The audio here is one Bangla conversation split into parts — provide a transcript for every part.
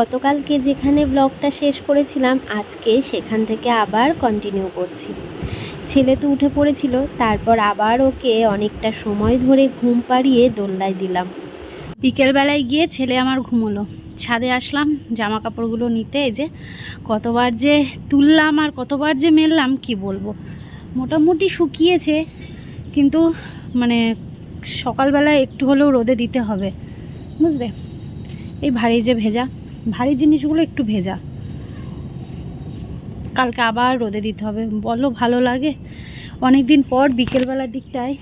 গতকালকে যেখানে ব্লগটা শেষ করেছিলাম, আজকে সেখান থেকে আবার কন্টিনিউ করছি। ছেলে তো উঠে পড়েছিল, তারপর আবার ওকে অনেকটা সময় ধরে ঘুম পাড়িয়ে দোল্লায় দিলাম। বিকেলবেলায় গিয়ে ছেলে আমার ঘুমোলো। ছাদে আসলাম জামা কাপড়গুলো নিতে, এই যে কতবার যে তুললাম আর কতবার যে মেললাম, কি বলব? মোটামুটি শুকিয়েছে, কিন্তু মানে সকালবেলায় একটু হলেও রোদে দিতে হবে। বুঝলে? এই ভারী যে ভেজা। ভারী জিনিসগুলো একটু ভেজা। কালকে আবার রোদে দিতে হবে। বলো, ভালো লাগে? অনেক দিন পর বিকেলবেলার দিকটায়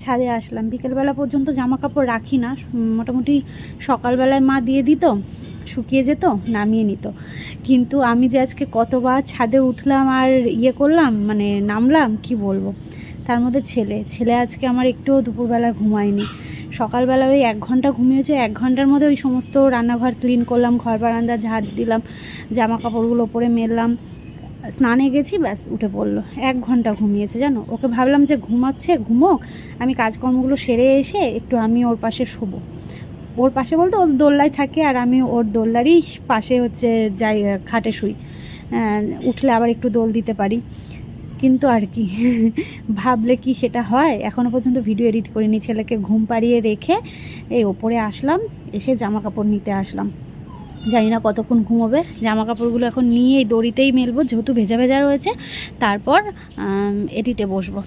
ছাদে আসলাম। বিকেলবেলা পর্যন্ত জামা কাপড় রাখি না। মোটামুটি সকালবেলায় মা দিয়ে দিত, শুকিয়ে যেত, নামিয়ে নিত। কিন্তু আমি যে আজকে কতবার ছাদে উঠলাম আর ইয়ে করলাম মানে নামলাম, কি বলব? তার মধ্যে ছেলে। ছেলে আজকে আমার একটুও দুপুরবেলা ঘুমায়নি। সকালবেলা ওই এক ঘণ্টা ঘুমিয়েছে, এক ঘণ্টার মধ্যে ওই সমস্ত রান্নাঘর ক্লিন করলাম, ঘর বারান্দা ঝাড় দিলাম, জামা কাপড়গুলো পরে মেললাম, স্নানে গেছি, ব্যাস উঠে পড়ল। এক ঘণ্টা ঘুমিয়েছে, জানো? ওকে ভাবলাম যে ঘুমাচ্ছে, ঘুমোক, আমি কাজকর্মগুলো সেরে এসে একটু আমি ওর পাশে শোবো। ওর পাশে বলতে ওর দোল্লায় থাকে আর আমি ওর দোল্লারই পাশে হচ্ছে যাই খাটে শুই। উঠলে আবার একটু দোল দিতে পারি। কিন্তু আর কি। ভাবলে কি সেটা হয়? এখনও পর্যন্ত ভিডিও এডিট করিনি। ছেলেকে ঘুম পাড়িয়ে রেখে এই ওপরে আসলাম, এসে জামা কাপড় নিতে আসলাম। জানি না কতক্ষণ ঘুমোবে। জামা কাপড়গুলো এখন নিয়ে এই দড়িতেই মেলবো, যেহেতু ভেজা ভেজা রয়েছে। তারপর এডিটে বসবো।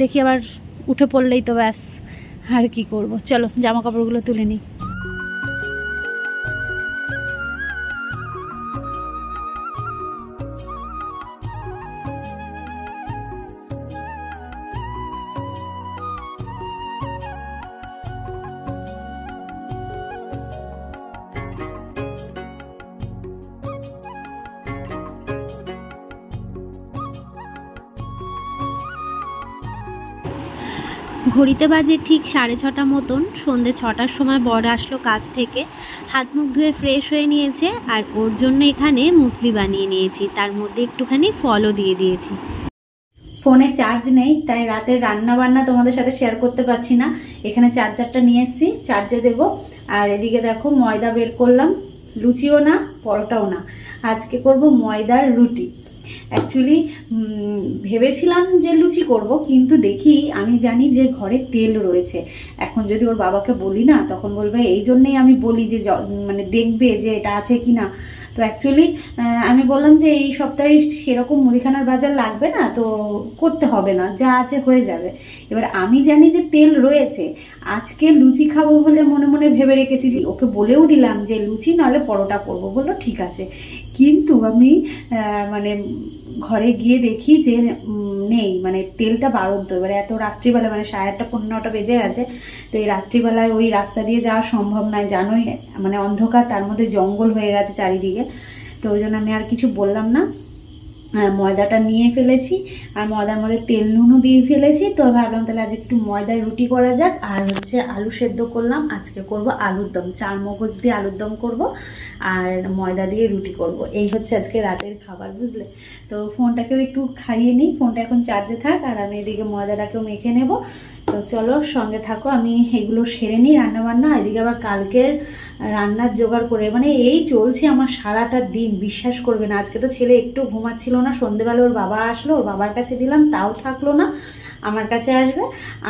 দেখি আবার উঠে পড়লেই তো ব্যাস, আর কি করব। চলো জামা কাপড়গুলো তুলে নিই। ঘড়িতে বাজে ঠিক সাড়ে ছটা মতন, সন্ধে ছটার সময় বর আসলো কাজ থেকে। হাত মুখ ধুয়ে ফ্রেশ হয়ে নিয়েছে আর ওর জন্য এখানে মুসলি বানিয়ে নিয়েছি, তার মধ্যে একটুখানি ফলও দিয়ে দিয়েছি। ফোনে চার্জ নেই, তাই রাতের রান্না বান্না তোমাদের সাথে শেয়ার করতে পারছি না। এখানে চার্জারটা নিয়ে এসেছি চার্জে দেব। আর এদিকে দেখো, ময়দা বের করলাম, লুচিও না, পরোটাও না। আজকে করব ময়দার রুটি। অ্যাকচুয়ালি ভেবেছিলাম যে লুচি করব, কিন্তু দেখি, আমি জানি যে ঘরে তেল রয়েছে। এখন যদি ওর বাবাকে বলি না, তখন বলবে, এই জন্যেই আমি বলি যে মানে দেখবে যে এটা আছে কি না তো অ্যাকচুয়ালি আমি বললাম যে, এই সপ্তাহে সেরকম মুদিখানার বাজার লাগবে না, তো করতে হবে না, যা আছে হয়ে যাবে। এবার আমি জানি যে তেল রয়েছে, আজকে লুচি খাব বলে মনে মনে ভেবে রেখেছি ওকে বলেও দিলাম যে, লুচি নাহলে পরোটা করব। বলল, ঠিক আছে। কিন্তু আমি মানে ঘরে গিয়ে দেখি যে নেই। মানে তেলটা বাড়ন্ত এবারে এত রাত্রিবেলা মানে সাড়ে আটটা পনেরোটা বেজে গেছে। তো এই রাত্রিবেলায় ওই রাস্তা দিয়ে যাওয়া সম্ভব নয়, জানোই। মানে অন্ধকার, তার মধ্যে জঙ্গল হয়ে গেছে চারিদিকে। তো ওই জন্য আমি আর কিছু বললাম না। ময়দাটা নিয়ে ফেলেছি। আর ময়দার মধ্যে তেল নুনও দিয়ে ফেলেছি। তো ভাবলাম তাহলে আজ একটু ময়দায় রুটি করা যাক। আর হচ্ছে আলু সেদ্ধ করলাম। আজকে করব আলুর দম। চার মগজ দিয়ে আলুর দম করব। আর ময়দা দিয়ে রুটি করব। এই হচ্ছে আজকে রাতের খাবার, বুঝলে? তো ফোনটাকেও একটু খাইয়ে নিই, ফোনটা এখন চার্জে থাক, আর আমি এদিকে ময়দাটাকেও মেখে নেব। তো চলো সঙ্গে থাকো, আমি এগুলো সেরে নিই রান্নাবান্না, এদিকে আবার কালকের রান্নার জোগাড় করে মানে এই চলছে আমার সারাটা দিন, বিশ্বাস করবে না। আজকে তো ছেলে একটু ঘুমাচ্ছিল না, সন্ধেবেলা ওর বাবা আসলো বাবার কাছে দিলাম, তাও থাকল না। আমার কাছে আসবে।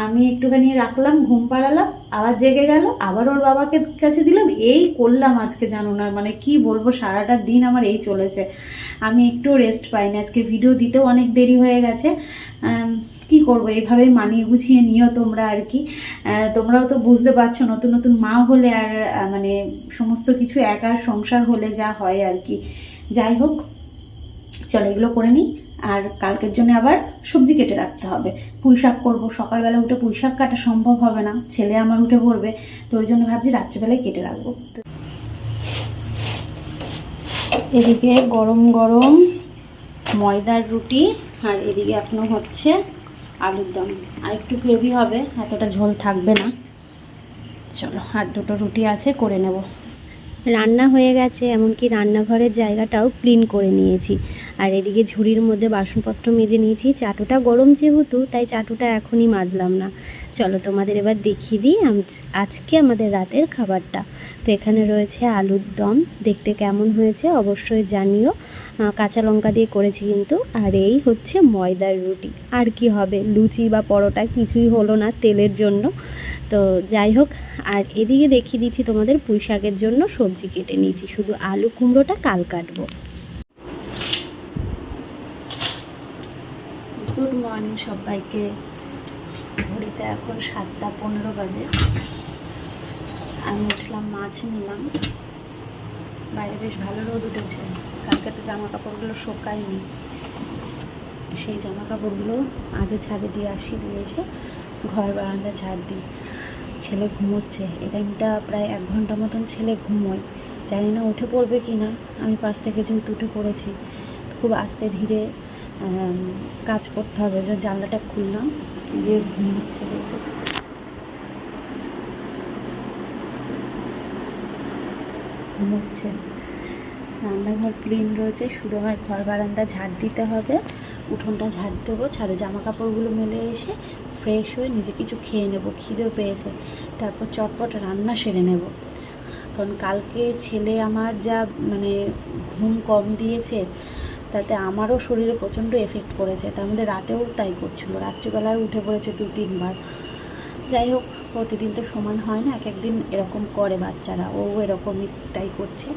আমি একটুখানি রাখলাম, ঘুম পাড়ালাম, আবার জেগে গেল, আবার ওর বাবাকে কাছে দিলাম। এই করলাম আজকে জানো না মানে কি বলব, সারাটা দিন আমার এই চলেছে। আমি একটু রেস্ট পাইনি। আজকে ভিডিও দিতেও অনেক দেরি হয়ে গেছে। কি করব এইভাবেই মানিয়ে গুছিয়ে নিও তোমরা আর কি। তোমরাও তো বুঝতে পারছ, নতুন নতুন মা হলে আর মানে সমস্ত কিছু একার সংসার হলে যা হয় আর কি। যাই হোক, চলো এগুলো করে নিই। আর কালকের জন্য আবার সবজি কেটে রাখতে হবে। পুঁই শাক করব, সকালবেলা উঠে পুঁই শাক কাটা সম্ভব হবে না, ছেলে আমার উঠে পড়বে, তো ওই জন্য ভাবছি রাত্রিবেলায় কেটে রাখব। এদিকে গরম গরম ময়দার রুটি, আর এদিকে এখনও হচ্ছে আলুর দম। আর একটু গ্রেভি হবে, এতটা ঝোল থাকবে না। চলো, আর দুটো রুটি আছে, করে নেব। রান্না হয়ে গেছে, এমনকি রান্নাঘরের জায়গাটাও ক্লিন করে নিয়েছি। আর এদিকে ঝুড়ির মধ্যে বাসনপত্র মেজে নিয়েছি। চাটুটা গরম যেহেতু, তাই চাটুটা এখনই মাজলাম না। চলো তোমাদের এবার দেখিয়ে দিই আজকে আমাদের রাতের খাবারটা। তো এখানে রয়েছে আলুর দম। দেখতে কেমন হয়েছে অবশ্যই জানিও। কাঁচা লঙ্কা দিয়ে করেছি কিন্তু। আর এই হচ্ছে ময়দার রুটি। আর কি হবে? লুচি বা পরোটা কিছুই হলো না তেলের জন্য। তো যাই হোক, আর এদিকে দেখিয়ে দিচ্ছি তোমাদের পুঁই শাকের জন্য সবজি কেটে নিয়েছি। শুধু আলু কুমড়োটা কাল কাটবো। গুড মর্নিং সবাইকে। ঘড়িতে এখন সাতটা পনেরো বাজে। আমি উঠলাম, মাছ নিলাম। বাইরে বেশ ভালো রোদ উঠেছে। কালকে তো জামা কাপড়গুলো শোকায়নি। সেই জামা কাপড়গুলো আগে ছাদে দিয়ে আসি, দিয়ে এসে ঘর বারান্দা ঝাড় দিই। ছেলে ঘুমোচ্ছে। এই টাইমটা প্রায় এক ঘণ্টা মতন ছেলে ঘুমোয়। জানি না উঠে পড়বে কি না আমি পাশ থেকে যেহেতু উঠে পড়েছি। খুব আস্তে ধীরে কাজ করতে হবে, যে জানলাটা খুললাম দিয়ে ঘুমোচ্ছে দেখো ঘুমোচ্ছে রান্নাঘর ক্লিন রয়েছে, শুধু আমার ঘর বারান্দা ঝাড় দিতে হবে, উঠোনটা ঝাড় দেবো, ছাদে জামা কাপড়গুলো মেলে এসে ফ্রেশ হয়ে নিজে কিছু খেয়ে নেব, খিদেও পেয়েছে। তারপর চটপট রান্না সেরে নেব। কারণ কালকে ছেলে আমার যা মানে ঘুম কম দিয়েছে তাতে আমারও শরীরে প্রচণ্ড এফেক্ট করেছে। তার মধ্যে রাতেও তাই করছিল। রাত্রিবেলায় উঠে পড়েছে দু, তিনবার। যাই হোক, প্রতিদিন তো সমান হয় না, এক, একদিন এরকম করে বাচ্চারা। ও এরকমই তাই করছে।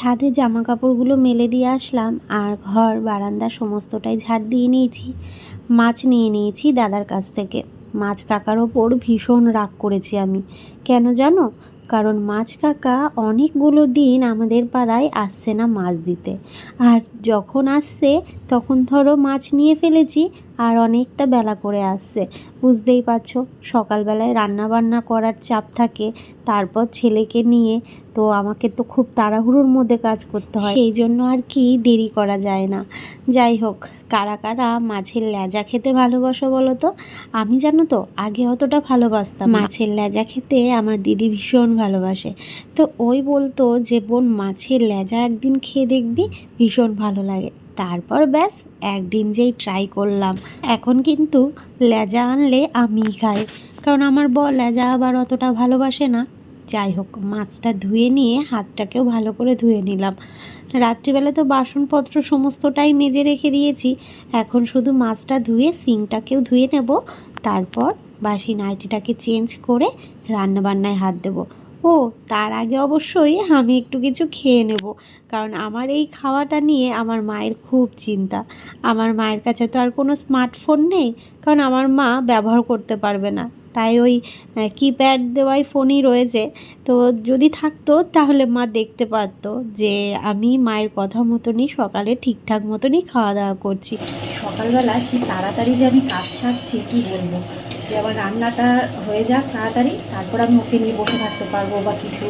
ছাদে জামা কাপড়গুলো মেলে দিয়ে আসলাম আর ঘর, বারান্দা সমস্তটাই ঝাড় দিয়ে নিয়েছি। মাছ নিয়ে নিয়েছি দাদার কাছ থেকে। মাছ কাকার ওপর ভীষণ রাগ করেছি আমি। কেন জানো? কারণ মাছ কাকা অনেকগুলো দিন আমাদের পাড়ায় আসছে না মাছ দিতে। আর যখন আসছে, তখন ধরো মাছ নিয়ে ফেলেছি আর অনেকটা বেলা করে আসছে। বুঝতেই পারছ, সকালবেলায় রান্না বান্না করার চাপ থাকে, তারপর ছেলেকে নিয়ে তো আমাকে তো খুব তাড়াহুড়োর মধ্যে কাজ করতে হয়। সেই জন্য আর কি দেরি করা যায় না। যাই হোক, কারা কারা মাছের লেজা খেতে ভালোবাসো বলো তো? আমি জানো তো, আগে অতটা ভালোবাসতাম মাছের লেজা খেতে আমার দিদি ভীষণ ভালোবাসে। তো ওই বলতো যে, বোন, মাছের লেজা একদিন খেয়ে দেখবি, ভীষণ ভালো লাগে। তারপর ব্যাস, একদিন যেই ট্রাই করলাম। এখন কিন্তু লেজা আনলে আমিই খাই। কারণ আমার বর লেজা আবার অতটা ভালোবাসে না। যাই হোক, মাছটা ধুয়ে নিয়ে হাতটাকেও ভালো করে ধুয়ে নিলাম। রাত্রিবেলা তো বাসনপত্র সমস্তটাই মেজে রেখে দিয়েছি। এখন শুধু মাছটা ধুয়ে সিংটাকেও ধুয়ে নেব। তারপর বাসি নাইটিটাকে চেঞ্জ করে রান্নাবান্নায় হাত দেবো। ও, তার আগে অবশ্যই আমি একটু কিছু খেয়ে নেব, কারণ আমার এই খাওয়াটা নিয়ে আমার মায়ের খুব চিন্তা। আমার মায়ের কাছে তো আর কোনো স্মার্টফোন নেই, কারণ আমার মা ব্যবহার করতে পারবে না। তাই ওই কিপ্যাড দেওয়াই ফোনই রয়েছে। তো যদি থাকতো, তাহলে মা দেখতে পারতো যে আমি মায়ের কথা মতনই সকালে ঠিকঠাক মতনই খাওয়া দাওয়া করছি। সকালবেলা কি তাড়াতাড়ি যে আমি কাজ সারছি, কী বলব? যে আমার রান্নাটা হয়ে যাক তাড়াতাড়ি, তারপর আমি ওকে নিয়ে বসে থাকতে পারব বা কিছু।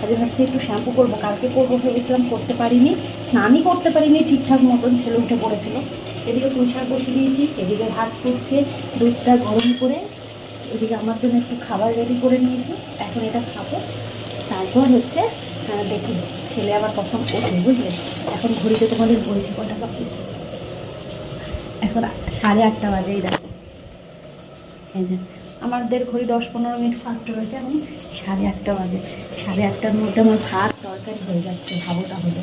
আজকে ভাবছি একটু শ্যাম্পু করব, কালকে করব ভেবেছিলাম করতে পারিনি। স্নানই করতে পারিনি ঠিকঠাক মতন, ছেলে উঠে পড়েছিল। এদিকে পুঁইশাক বসিয়ে দিয়েছি, এদিকে ভাত ফুটছে দুধটা গরম করে, এদিকে আমার জন্য একটু খাবার রেডি করে নিয়েছি। এখন এটা খাব। তারপর হচ্ছে দেখি ছেলে আবার কখন ওঠে, বুঝলে? এখন ঘড়িতে তোমাদের বলছি কটা এখন সাড়ে আটটা বাজেই দেখো। আমাদের ঘড়ি দশ পনেরো মিনিট ফাস্ট রয়েছে এখন সাড়ে আটটা বাজে। সাড়ে আটটার মধ্যে আমার ভাত তরকারি হয়ে যাচ্ছে ভাবো তাহলে।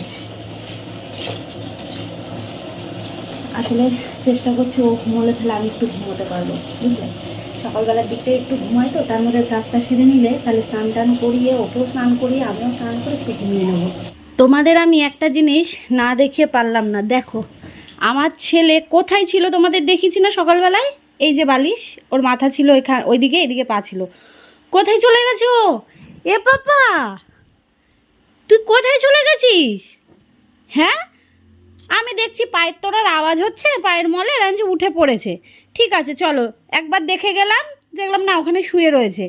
আসলে চেষ্টা করছি ও ঘুমোলে তাহলে আমি একটু ঘুমোতে পারব, বুঝলে? সকালবেলার দিকটা একটু ঘুমাই তো, তার মধ্যে কাজটা সেরে নিলে তাহলে স্নান টান করিয়ে, ওকেও স্নান করিয়ে, আমিও স্নান করে একটু ঘুমিয়ে নেব। তোমাদের আমি একটা জিনিস না দেখিয়ে পারলাম না, দেখো। আমার ছেলে কোথায় ছিল তোমাদের দেখিয়েছি না সকালবেলায়? এই যে বালিশ, ওর মাথা ছিল এখানে ওইদিকে, এদিকে পা ছিল। কোথায় চলে গেছো এ পাপা তুই কোথায় চলে গেছিস? হ্যাঁ? আমি দেখছি পায়ের তোরার আওয়াজ হচ্ছে, পায়ের মলে রাঞ্জি উঠে পড়েছে। ঠিক আছে, চলো, একবার দেখে গেলাম, দেখলাম না, ওখানে শুয়ে রয়েছে।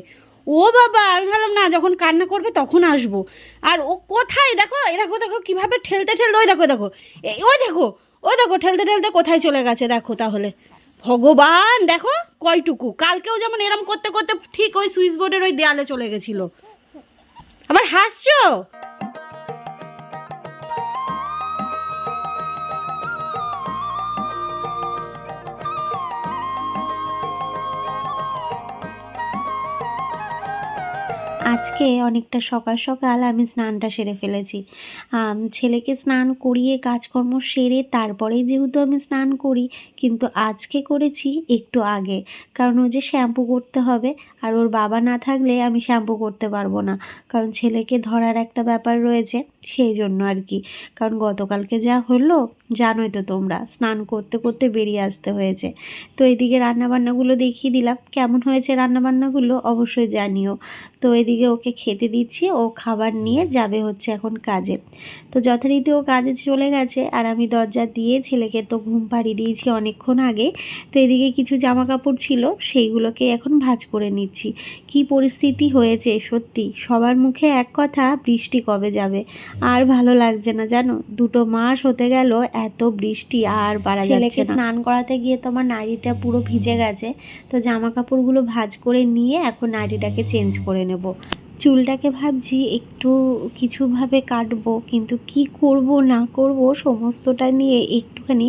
ও বাবা, আমি ভাবলাম, না, যখন কান্না করবে তখন আসব। আর ও কোথায়? দেখো এ দেখো দেখো, কীভাবে ঠেলতে ঠেলতে, ওই দেখো দেখো ওই দেখো ওই দেখো, ঠেলতে ঠেলতে কোথায় চলে গেছে, দেখো তাহলে। ভগবান, দেখো কয়টুকু। কালকেও যেমন এরম করতে করতে ঠিক ওই সুইচ বোর্ডের ওই দেয়ালে চলে গেছিল। আবার হাসছো? আজকে অনেকটা সকাল সকাল আমি স্নানটা সেরে ফেলেছি। ছেলেকে স্নান করিয়ে কাজকর্ম সেরে তারপরে যেহেতু আমি স্নান করি, কিন্তু আজকে করেছি একটু আগে। কারণ ও যে শ্যাম্পু করতে হবে, আর ওর বাবা না থাকলে আমি শ্যাম্পু করতে পারব না। কারণ ছেলেকে ধরার একটা ব্যাপার রয়েছে। সেই জন্য আর কি। কারণ গতকালকে যা হলো, জানোই তো তোমরা, স্নান করতে করতে বেরিয়ে আসতে হয়েছে। তো এদিকে রান্নাবান্নাগুলো দেখিয়ে দিলাম। কেমন হয়েছে রান্নাবান্নাগুলো অবশ্যই জানিও। তো এদিকে ওকে খেতে দিচ্ছি, ও খাবার নিয়ে যাবে হচ্ছে এখন কাজে। তো যথারীতি ও কাজে চলে গেছে, আর আমি দরজা দিয়ে ছেলেকে তো ঘুম পাড়িয়ে দিয়েছি অনেকক্ষণ আগে। তো এদিকে কিছু জামা কাপড় ছিল, সেইগুলোকে এখন ভাঁজ করে নিচ্ছি। কি পরিস্থিতি হয়েছে সত্যি? সবার মুখে এক কথা, বৃষ্টি কবে যাবে? আর ভালো লাগছে না জানো? দুটো মাস হতে গেল এত বৃষ্টি আর বাড়া যাচ্ছে না। স্নান করাতে গিয়ে তোমার নাড়িটা পুরো ভিজে গেছে। তো জামা কাপড়গুলো ভাজ করে নিয়ে এখন নাড়িটাকে চেঞ্জ করে নেব। চুলটাকে ভাবছি একটু কিছুভাবে কাটবো কিন্তু কি করব না করব সমস্তটা নিয়ে একটুখানি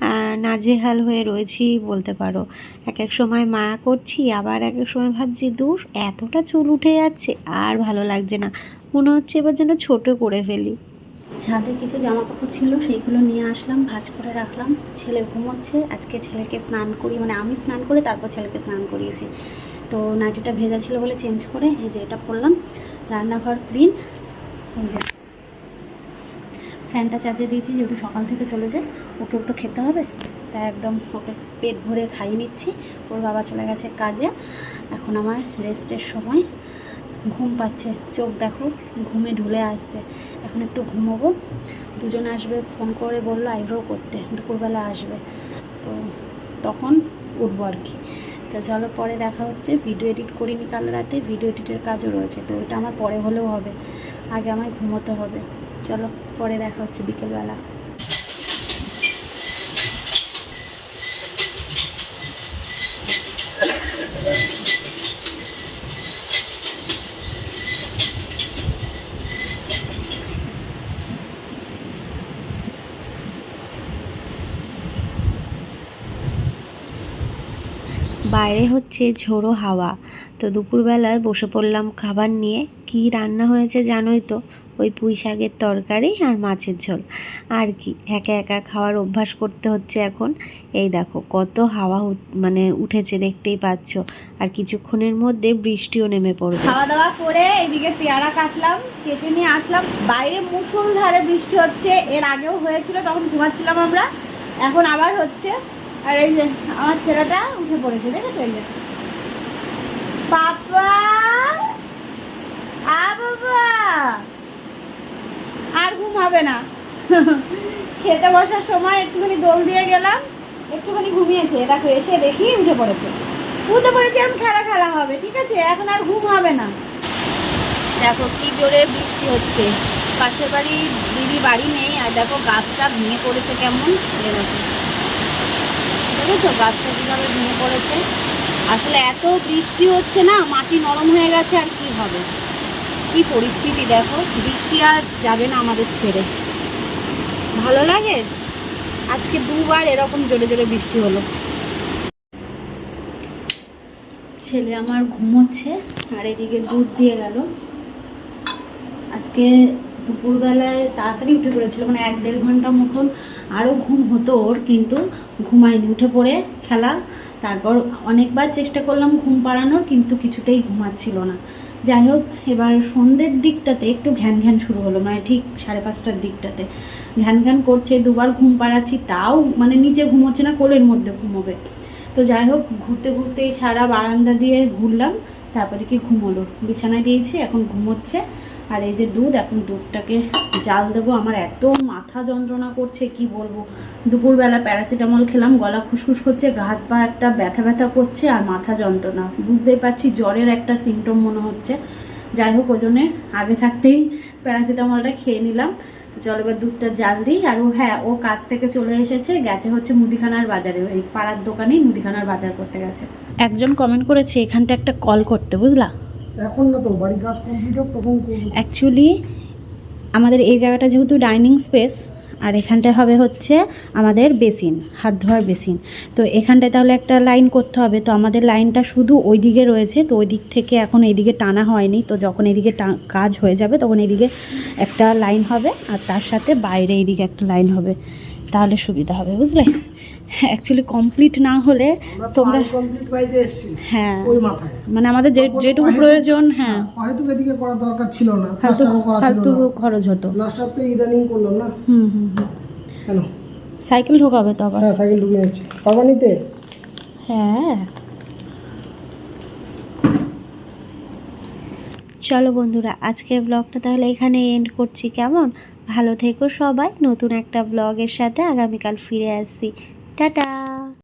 আহ, নাজেহাল হয়ে রয়েছি বলতে পারো। এক এক সময় মায়া করছি আবার এক এক সময় ভাবছি দূর এতটা চুল উঠে যাচ্ছে আর ভালো লাগছে না। মনে হচ্ছে এবার যেন ছোট করে ফেলি। ছাদে কিছু জামা কাপড় ছিল, সেইগুলো নিয়ে আসলাম, ভাজ করে রাখলাম। ছেলে ঘুমোচ্ছে, আজকে ছেলেকে স্নান করি মানে আমি স্নান করে তারপর ছেলেকে স্নান করিয়েছি। তো নাইটিটা ভেজা ছিল বলে চেঞ্জ করে এই যে এটা পরলাম। রান্নাঘর ক্লিন এই যে। ফ্যানটা চার্জে দিয়েছি, যেহেতু সকাল থেকে চলে যায় ওকেও তো খেতে হবে। তাই একদম ওকে পেট ভরে খাইয়ে নিচ্ছি। ওর বাবা চলে গেছে কাজে। এখন আমার রেস্টের সময়। ঘুম পাচ্ছে। চোখ দেখো, ঘুমে ঢুলে আসছে। এখন একটু ঘুমোবো। দুজন আসবে, ফোন করে বলল আইব্রো করতে। দুপুরবেলা আসবে। তো তখন উঠবো আর কি। তো চলো পরে দেখা হচ্ছে। ভিডিও এডিট করিনি কাল রাতে, ভিডিও এডিটের কাজও রয়েছে। তো ওটা আমার পরে হলেও হবে। আগে আমায় ঘুমোতে হবে। চলো পরে দেখা হচ্ছে বিকেলবেলা। বাইরে হচ্ছে ঝোড়ো হাওয়া। তো দুপুরবেলায় বসে পড়লাম খাবার নিয়ে। কি রান্না হয়েছে জানোই তো? ওই পুঁই শাকের তরকারি আর মাছের ঝোল। আর কি, একা একা খাওয়ার অভ্যাস করতে হচ্ছে এখন। এই দেখো, কত হাওয়া মানে উঠেছে দেখতেই পাচ্ছ। আর কিছুক্ষণের মধ্যে বৃষ্টিও নেমে পড়বে। খাওয়া দাওয়া করে এদিকে পেয়ারা কাটলাম, কেটে নিয়ে আসলাম। বাইরে মুষলধারে বৃষ্টি হচ্ছে, এর আগেও হয়েছিল, তখন ঘুমাচ্ছিলাম আমরা। এখন আবার হচ্ছে। আর এই যে আমার ছেলেটা উঠে পড়েছে, দেখেছ এই যে? আর ঘুম হবে না। খেতে বসার সময় একটুখানি দোল দিয়ে গেলাম, একটুখানি ঘুমিয়েছে। দেখো, এসে দেখি উঠে পড়েছে। উঠে পড়েছে এখন খেলা খেলা হবে, ঠিক আছে? এখন আর ঘুম হবে না। দেখো, কি জোরে বৃষ্টি হচ্ছে। পাশের বাড়ি দিদি বাড়ি নেই, আর দেখো গাছটা ভেঙে পড়েছে কেমন। দেখো। দেখেছ? গাছটা কীভাবে ভেঙে পড়েছে? আসলে এত বৃষ্টি হচ্ছে না, মাটি নরম হয়ে গেছে, আর কি হবে? কি পরিস্থিতি দেখো, বৃষ্টি আর যাবে না আমাদের ছেড়ে। ভালো লাগে? আজকে দুবার এরকম জোরে জোরে বৃষ্টি হলো। ছেলে আমার ঘুমোচ্ছে, আর এদিকে দুধ দিয়ে গেল। আজকে দুপুরবেলায় তাড়াতাড়ি উঠে পড়েছিল মানে এক দেড় ঘণ্টা মতন আরও ঘুম হতো ওর, কিন্তু ঘুমায়নি। উঠে পড়ে, খেলা, তারপর অনেকবার চেষ্টা করলাম ঘুম পাড়ানোর, কিন্তু কিছুতেই ঘুমাচ্ছিল না। যাই হোক, এবার সন্ধ্যের দিকটাতে একটু ঘ্যান ঘ্যান শুরু হলো মানে ঠিক সাড়ে পাঁচটার দিকটাতে। ঘ্যান ঘ্যান করছে, দুবার ঘুম পাড়াচ্ছি, তাও মানে নিচে ঘুমোচ্ছে না, কোলের মধ্যে ঘুমোবে। তো যাই হোক, ঘুরতে ঘুরতে সারা বারান্দা দিয়ে ঘুরলাম, তারপর দেখি ঘুমোলো। বিছানায় দিয়েছি, এখন ঘুমোচ্ছে। আর এই যে দুধ, এখন দুধটাকে জাল দেবো। আমার এত মাথা যন্ত্রণা করছে, কি বলব? দুপুরবেলা প্যারাসিটামল খেলাম, গলা খুসখুস করছে হাত পা একটা ব্যথা ব্যথা করছে আর মাথা যন্ত্রণা। বুঝতেই পারছি জ্বরের একটা সিমটম মনে হচ্ছে। যাই হোক ওজনে আগে থাকতেই প্যারাসিটামলটা খেয়ে নিলাম। চল এবার দুধটা জাল দিই। আর ও হ্যাঁ ও কাজ থেকে চলে এসেছে, গেছে হচ্ছে মুদিখানার বাজারে। ওই পাড়ার দোকানেই মুদিখানার বাজার করতে গেছে। একজন কমেন্ট করেছে, এখানটা একটা কল করতে, বুঝলা? অ্যাকচুয়ালি আমাদের এই জায়গাটা যেহেতু ডাইনিং স্পেস আর এখানটায় হবে হচ্ছে আমাদের বেসিন হাত ধোয়ার বেসিন তো এখানটায় তাহলে একটা লাইন করতে হবে। তো আমাদের লাইনটা শুধু ওই দিকে রয়েছে, তো ওই দিক থেকে এখন এইদিকে টানা হয়নি। তো যখন এদিকে কাজ হয়ে যাবে, তখন এদিকে একটা লাইন হবে, আর তার সাথে বাইরে এইদিকে একটা লাইন হবে। তাহলে সুবিধা হবে, বুঝলে? অ্যাকচুয়ালি কমপ্লিট না হলে তোমরা হ্যাঁ। মানে আমাদের যে যেটুকু প্রয়োজন হ্যাঁ হয়তো এদিকে করার দরকার ছিল না ফালতু করা ফালতু খরচ হতো। প্লাস্টার তো ইদানিং করল না। হুম হুম কেন? সাইকেল ঢোকাবে তো আবার। হ্যাঁ সাইকেল ঢুকে যাচ্ছে। পারবা নিতে? হ্যাঁ। চলো বন্ধুরা আজকের ব্লগটা তাহলে এখানে এন্ড করছি। কেমন? ভালো থেকো সবাই। নতুন একটা ব্লগের সাথে আগামীকাল ফিরে আসছি। টাটা